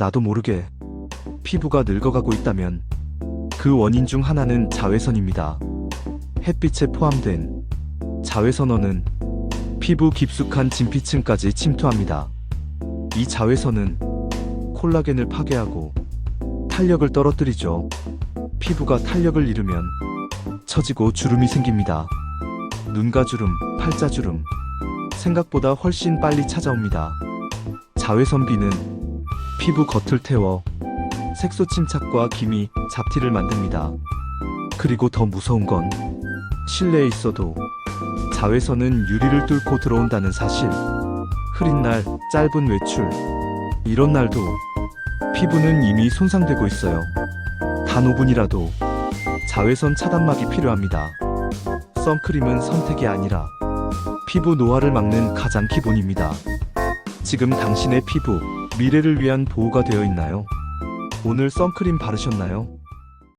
나도 모르게 피부가 늙어가고 있다면 그 원인 중 하나는 자외선입니다. 햇빛에 포함된 자외선원은 피부 깊숙한 진피층까지 침투합니다. 이 자외선은 콜라겐을 파괴하고 탄력을 떨어뜨리죠. 피부가 탄력을 잃으면 처지고 주름이 생깁니다. 눈가 주름, 팔자 주름, 생각보다 훨씬 빨리 찾아옵니다. 자외선비는 피부 겉을 태워 색소 침착과 기미, 잡티를 만듭니다. 그리고 더 무서운 건 실내에 있어도 자외선은 유리를 뚫고 들어온다는 사실. 흐린 날, 짧은 외출. 이런 날도 피부는 이미 손상되고 있어요. 단 5분이라도 자외선 차단막이 필요합니다. 선크림은 선택이 아니라 피부 노화를 막는 가장 기본입니다. 지금 당신의 피부, 미래를 위한 보호가 되어 있나요? 오늘 선크림 바르셨나요?